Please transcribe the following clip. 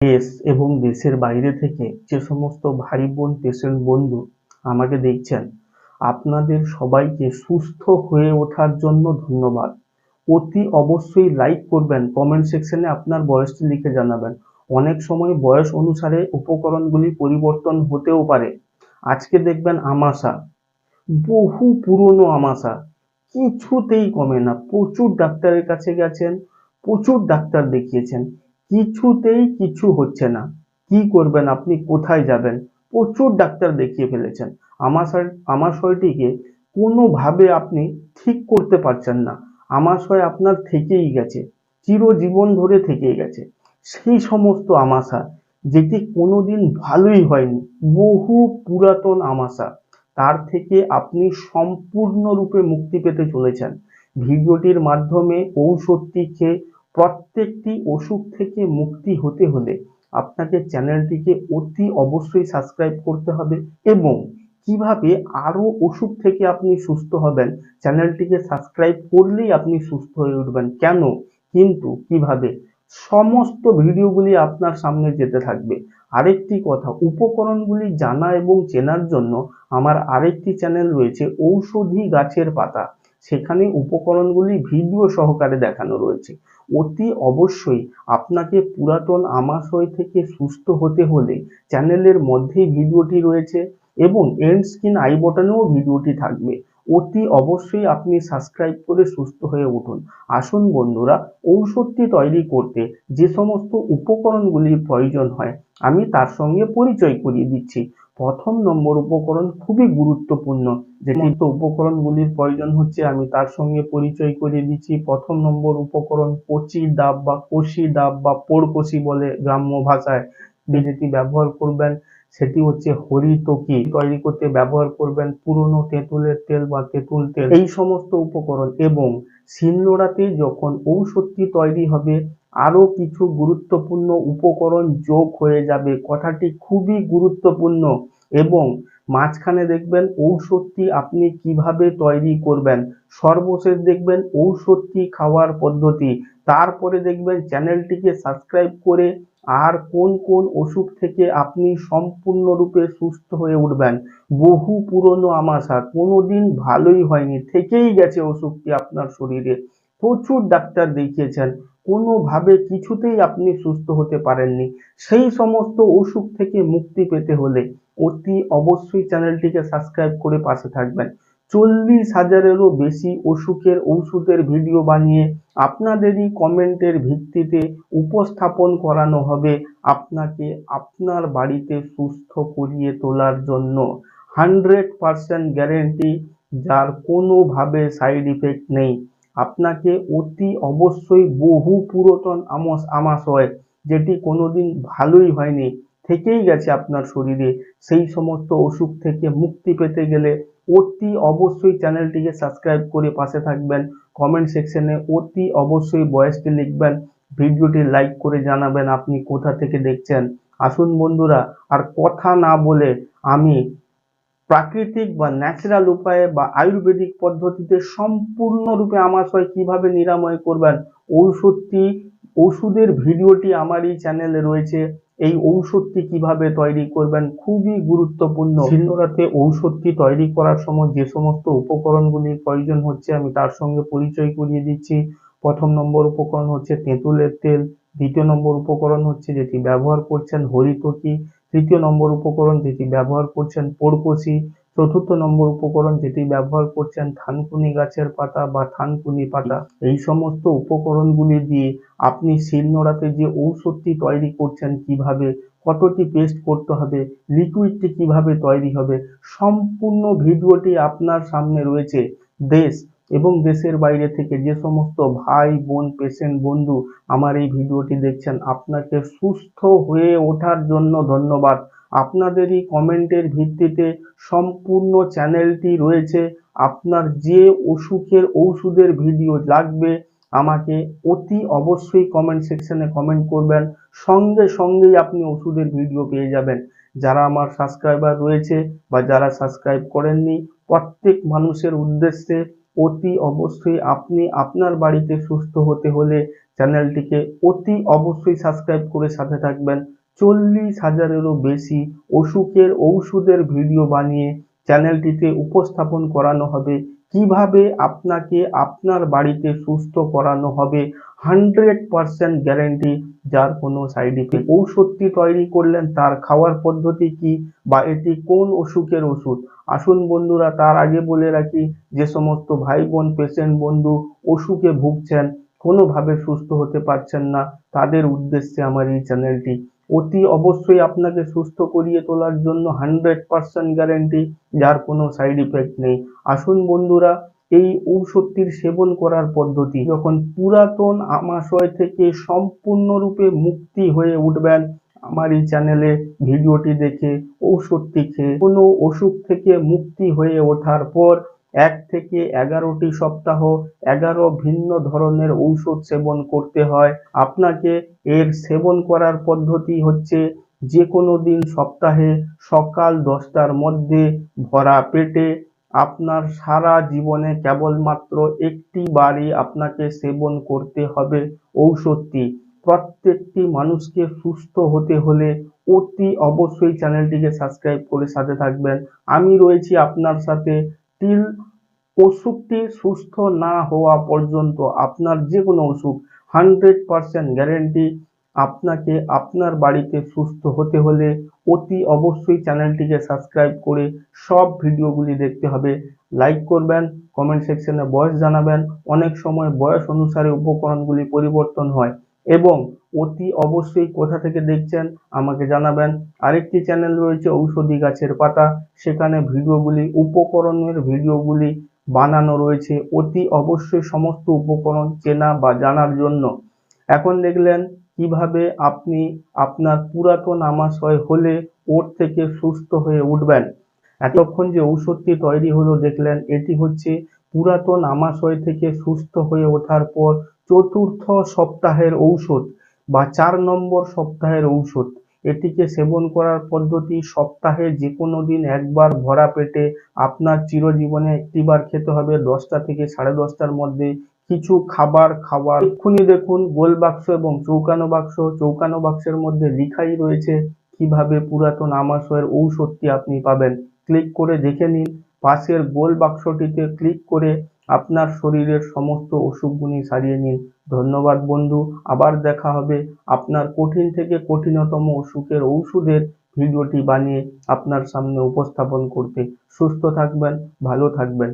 দেশ এবং দেশের বাইরে থেকে যে সমস্ত ভাই বোন, পেশেন্ট বন্ধু আমাকে দেখছেন, আপনাদের সবাইকে সুস্থ হয়ে ওঠার জন্য ধন্যবাদ। অতি অবশ্যই লাইক করবেন কমেন্ট সেকশনে আপনার বয়সটি লিখে জানাবেন। অনেক সময় বয়স অনুসারে উপকরণগুলি পরিবর্তন হতেও পারে। আজকে দেখবেন আমাশা, বহু পুরনো আমাশা। কিছুতেই কমে না, প্রচুর ডাক্তারের কাছে গেছেন, প্রচুর ডাক্তার দেখিয়েছেন। কিছুতেই কিছু হচ্ছে না। কি করবেন আপনি? কোথায় যাবেন? প্রচুর ডাক্তার দেখিয়ে ফেলেছেন। আমাশয় আমাশয়টিকে কোনোভাবে আপনি ঠিক করতে পারছেন না। আমাশয় আপনার থেকেই গেছে, চিরজীবন ধরে থেকেই গেছে। সেই সমস্ত আমাশা যেটি কোনোদিন ভালোই হয়নি, বহু পুরাতন আমাশা তার থেকে আপনি সম্পূর্ণরূপে মুক্তি পেতে চলেছেন। ভিডিওটির মাধ্যমে ঔষধটি খেয়ে প্রত্যেকটি অসুখ থেকে মুক্তি হতে হলে আপনাকে চ্যানেলটিকে অতি অবশ্যই সাবস্ক্রাইব করতে হবে এবং কীভাবে আরও অসুখ থেকে আপনি সুস্থ হবেন, চ্যানেলটিকে সাবস্ক্রাইব করলেই আপনি সুস্থ হয়ে উঠবেন। কেন? কিন্তু কীভাবে? সমস্ত ভিডিওগুলি আপনার সামনে যেতে থাকবে। আরেকটি কথা, উপকরণগুলি জানা এবং চেনার জন্য আমার আরেকটি চ্যানেল রয়েছে ঔষধি গাছের পাতা। সেখানে উপকরণগুলি ভিডিও সহকারে দেখানো রয়েছে। অতি অবশ্যই আপনাকে পুরাতন আমাশয় থেকে সুস্থ হতে হলে চ্যানেলের মধ্যেই ভিডিওটি রয়েছে এবং এন্ড স্ক্রিন আই বটনেও ভিডিওটি থাকবে। অতি অবশ্যই আপনি সাবস্ক্রাইব করে সুস্থ হয়ে উঠুন। আসুন বন্ধুরা, ঔষধটি তৈরি করতে যে সমস্ত উপকরণগুলির প্রয়োজন হয়, আমি তার সঙ্গে পরিচয় করিয়ে দিচ্ছি। প্রথম নম্বর উপকরণ খুবই গুরুত্বপূর্ণ। যে সমস্ত উপকরণগুলির প্রয়োজন হচ্ছে আমি তার সঙ্গে পরিচয় করিয়ে দিচ্ছি। প্রথম নম্বর উপকরণ কচি ডাব বা কষি ডাব বা পোড়কষি বলে গ্রাম্য ভাষায় যেটি ব্যবহার করবেন সেটি হচ্ছে হরিতকি তৈরি করতে ব্যবহার করবেন পুরনো তেঁতুলের তেল বা তেঁতুল তেল। এই সমস্ত উপকরণ এবং শিলনোড়াতে যখন ঔষধটি তৈরি হবে আরও কিছু গুরুত্বপূর্ণ উপকরণ যোগ হয়ে যাবে। কথাটি খুবই গুরুত্বপূর্ণ। এবং মাঝখানে দেখবেন ঔষধটি আপনি কীভাবে তৈরি করবেন, সর্বশেষ দেখবেন ঔষধটি খাওয়ার পদ্ধতি। তারপরে দেখবেন চ্যানেলটিকে সাবস্ক্রাইব করে আর কোন কোন অসুখ থেকে আপনি সম্পূর্ণরূপে সুস্থ হয়ে উঠবেন। বহু পুরনো আমাশা, কোনোদিন ভালোই হয়নি, থেকেই গেছে অসুখটি আপনার শরীরে। প্রচুর ডাক্তার দেখিয়েছেন। কোনোভাবে কিছুতেই আপনি সুস্থ হতে পারেননি। সেই সমস্ত অসুখ থেকে মুক্তি পেতে হলে অতি অবশ্যই চ্যানেলটিকে সাবস্ক্রাইব করে পাশে থাকবেন। চল্লিশ হাজারেরও বেশি অসুখের ঔষধের ভিডিও বানিয়ে আপনাদেরই কমেন্টের ভিত্তিতে উপস্থাপন করানো হবে আপনাকে আপনার বাড়িতে সুস্থ করিয়ে তোলার জন্য। হান্ড্রেড পারসেন্ট গ্যারেন্টি, যার কোনোভাবে সাইড ইফেক্ট নেই। আপনাকে অতি অবশ্যই বহু পুরাতন আমস আমাস হয়, যেটি কোনোদিন ভালোই হয়নি। থেকেই গেছে আপনার শরীরে। সেই সমস্ত অসুখ থেকে মুক্তি পেতে গেলে অতি অবশ্যই চ্যানেলটিকে সাবস্ক্রাইব করে পাশে থাকবেন। কমেন্ট সেকশনে অতি অবশ্যই বয়সটি লিখবেন। ভিডিওটি লাইক করে জানাবেন আপনি কোথা থেকে দেখছেন। আসুন বন্ধুরা, আর কথা না বলে আমি প্রাকৃতিক বা ন্যাচারাল উপায়ে বা আয়ুর্বেদিক পদ্ধতিতে সম্পূর্ণরূপে আমাশয় কীভাবে নিরাময় করবেন, ঔষধটি, ওষুধের ভিডিওটি আমার এই চ্যানেলে রয়েছে। এই ঔষধটি কীভাবে তৈরি করবেন খুবই গুরুত্বপূর্ণ। শিলনোড়াতে ঔষধটি তৈরি করার সময় যে সমস্ত উপকরণগুলির প্রয়োজন হচ্ছে আমি তার সঙ্গে পরিচয় করিয়ে দিচ্ছি। প্রথম নম্বর উপকরণ হচ্ছে তেঁতুলের তেল, দ্বিতীয় নম্বর উপকরণ হচ্ছে যেটি ব্যবহার করছেন হরিতকি। তৃতীয় নম্বর উপকরণ যেটি ব্যবহার করছেন পোড়কষি চতুর্থ নম্বর উপকরণ যেটি ব্যবহার করছেন থানকুনি গাছের পাতা বা থানকুনি পাতা। এই সমস্ত উপকরণগুলি দিয়ে আপনি শিলনোড়াতে যে ঔষধটি তৈরি করছেন কীভাবে, কতটি পেস্ট করতে হবে লিকুইডটি কীভাবে তৈরি হবে, সম্পূর্ণ ভিডিওটি আপনার সামনে রয়েছে। দেশ এবং দেশের বাইরে থেকে যে সমস্ত ভাই বোন, পেশেন্ট বন্ধু আমার এই ভিডিওটি দেখছেন, আপনাকে সুস্থ হয়ে ওঠার জন্য ধন্যবাদ। আপনাদেরই কমেন্টের ভিত্তিতে সম্পূর্ণ চ্যানেলটি রয়েছে। আপনার যে অসুখের ঔষধের ভিডিও লাগবে, আমাকে অতি অবশ্যই কমেন্ট সেকশনে কমেন্ট করবেন। সঙ্গে সঙ্গেই আপনি ওষুধের ভিডিও পেয়ে যাবেন। যারা আমার সাবস্ক্রাইবার রয়েছে বা যারা সাবস্ক্রাইব করেননি, প্রত্যেক মানুষের উদ্দেশ্যে অতি অবশ্যই আপনি আপনার বাড়িতে সুস্থ হতে হলে চ্যানেলটিকে অতি অবশ্যই সাবস্ক্রাইব করে সাথে থাকবেন। চল্লিশ হাজারেরও বেশি অসুখের ঔষধের ভিডিও বানিয়ে চ্যানেলটিতে উপস্থাপন করানো হবে। কীভাবে আপনাকে আপনার বাড়িতে সুস্থ করানো হবে? হান্ড্রেড পার্সেন্ট গ্যারেন্টি যার কোনো সাইড ইফেক্ট ঔষধটি তৈরি করলেন, তার খাওয়ার পদ্ধতি কি বা এটি কোন অসুখের ওষুধ? আসুন বন্ধুরা, তার আগে বলে রাখি, যে সমস্ত ভাই বোন পেশেন্ট বন্ধু অসুখে ভুগছেন, কোনোভাবে সুস্থ হতে পারছেন না, তাদের উদ্দেশ্যে আমার এই চ্যানেলটি অতি অবশ্যই আপনাকে সুস্থ করিয়ে তোলার জন্য হান্ড্রেড পার্সেন্ট গ্যারেন্টি যার কোনো সাইড ইফেক্ট নেই। আসুন বন্ধুরা, এই ঔষধটির সেবন করার পদ্ধতি। যখন পুরাতন আমাশয় থেকে সম্পূর্ণরূপে মুক্তি হয়ে উঠবেন, আমার এই চ্যানেলে ভিডিওটি দেখে, ঔষধটি খেয়ে, কোনো অসুখ থেকে মুক্তি হয়ে ওঠার পর এক থেকে এগারোটি সপ্তাহ এগারো ভিন্ন ধরনের ঔষধ সেবন করতে হয়। আপনাকে এর সেবন করার পদ্ধতি হচ্ছে যে কোনো দিন সপ্তাহে সকাল দশটার মধ্যে ভরা পেটে আপনার সারা জীবনে কেবলমাত্র একটি বারই আপনাকে সেবন করতে হবে ঔষধটি। প্রত্যেকটি মানুষকে সুস্থ হতে হলে অতি অবশ্যই চ্যানেলটিকে সাবস্ক্রাইব করে সাথে থাকবেন। আমি রয়েছি আপনার সাথে। টিল অসুখটি সুস্থ না হওয়া পর্যন্ত আপনার যে কোনো অসুখ হান্ড্রেড পার্সেন্ট গ্যারেন্টি আপনাকে আপনার বাড়িতে সুস্থ হতে হলে অতি অবশ্যই চ্যানেলটিকে সাবস্ক্রাইব করে সব ভিডিওগুলি দেখতে হবে। লাইক করবেন কমেন্ট সেকশনে বয়স জানাবেন। অনেক সময় বয়স অনুসারে উপকরণগুলি পরিবর্তন হয় এবং অতি অবশ্যই কোথা থেকে দেখছেন আমাকে জানাবেন। আরেকটি চ্যানেল রয়েছে ঔষধি গাছের পাতা। সেখানে ভিডিওগুলি, উপকরণের ভিডিওগুলি বানানো রয়েছে। অতি অবশ্যই সমস্ত উপকরণ চেনা বা জানার জন্য। এখন দেখলেন কীভাবে আপনি আপনার পুরাতন আমাশয় হলে ওর থেকে সুস্থ হয়ে উঠবেন। এতক্ষণ যে ঔষধটি তৈরি হলো দেখলেন, এটি হচ্ছে পুরাতন আমাশয় থেকে সুস্থ হয়ে ওঠার পর চতুর্থ সপ্তাহের ঔষধ বা চার নম্বর সপ্তাহের ঔষধ। এটিকে সেবন করার পদ্ধতি সপ্তাহে যে কোনো দিন একবার ভরা পেটে আপনার চিরজীবনে একটিবার খেতে হবে দশটা থেকে সাড়ে দশটার মধ্যে। কিছু খাবার খাওয়ার এক্ষুনি দেখুন, গোল বাক্স এবং চৌকানো বাক্স। চৌকানো বাক্সের মধ্যে লিখাই রয়েছে কীভাবে পুরাতন আমাশয়ের ঔষধটি আপনি পাবেন। ক্লিক করে দেখে নিন। পাশের গোল বাক্সটিতে ক্লিক করে আপনার শরীরের সমস্ত অসুখগুলি সারিয়ে নিন। ধন্যবাদ বন্ধু, আবার দেখা হবে আপনার কঠিন থেকে কঠিনতম অসুখের ঔষধের ভিডিওটি বানিয়ে আপনার সামনে উপস্থাপন করতে। সুস্থ থাকবেন, ভালো থাকবেন।